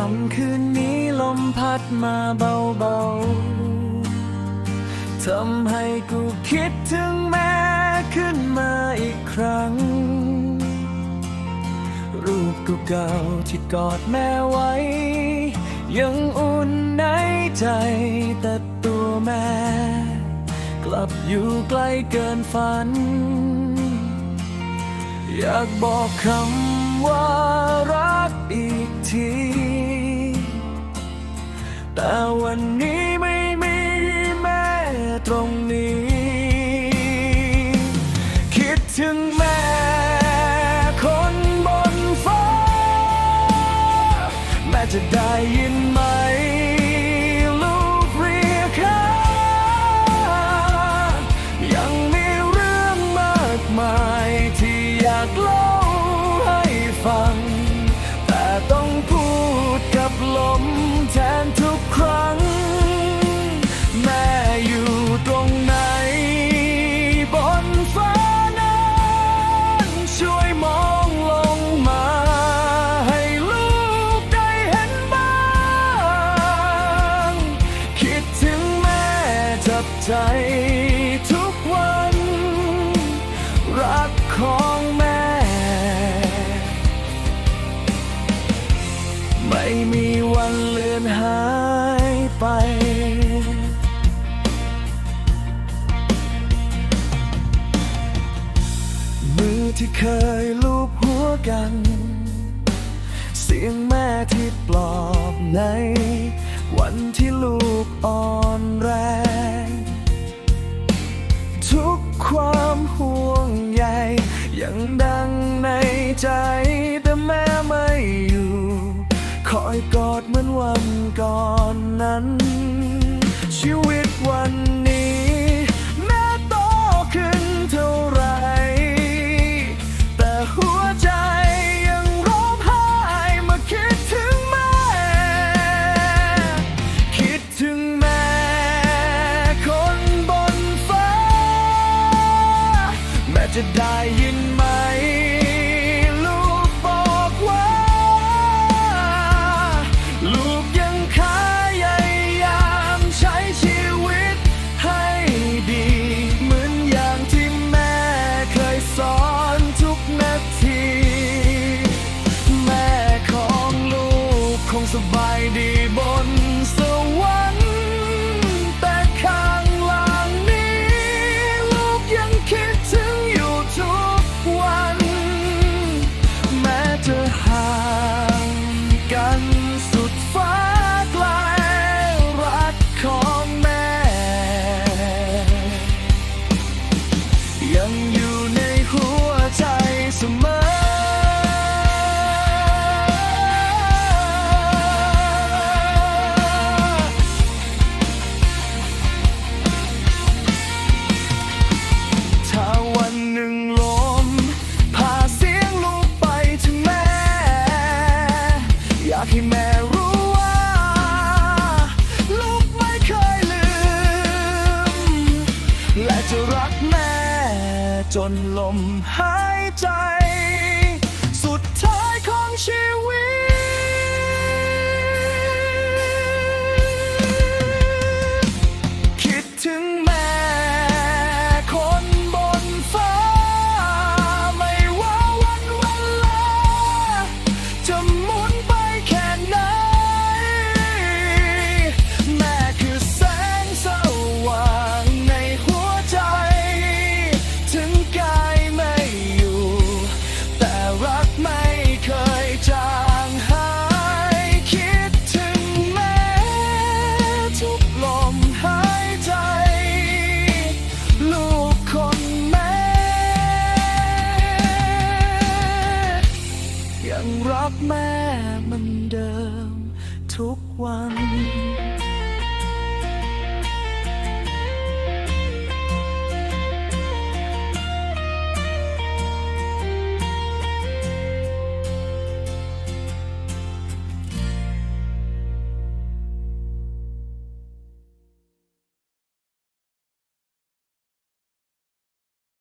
คำคืนนี้ลมพัดมาเบาๆ ทำให้กูคิดถึงแม่ขึ้นมาอีกครั้ง รูปกูเก่าที่กอดแม่ไว้ ยังอุ่นในใจ แต่ตัวแม่ กลับอยู่ไกลเกินฝัน อยากบอกคำว่ารักอีกที แต่วันนี้ไม่มีแม่ตรงนี้ คิดถึงแม่คนบนฟ้า แม่จะได้ยินไหมลูกเรียกยังมีเรื่องมากมาย ใจทุกวัน รักของแม่ ไม่มีวันเลือนหายไป มือที่เคยลูบหัวกัน เสียงแม่ที่ปลอบใน วันที่ลูกอ่อนแรง ยังดังในใจแต่แม่ไม่อยู่ คอยกอดเหมือนวันก่อนนั้นชีวิต จะได้ยินไหม ลูกบอกว่า ลูกยังขายามใช้ชีวิตให้ดี เหมือนอย่างที่แม่เคยสอนทุกนาที แม่ของลูกคงสบาย จนลมหายใจ สุดท้ายของชีวิต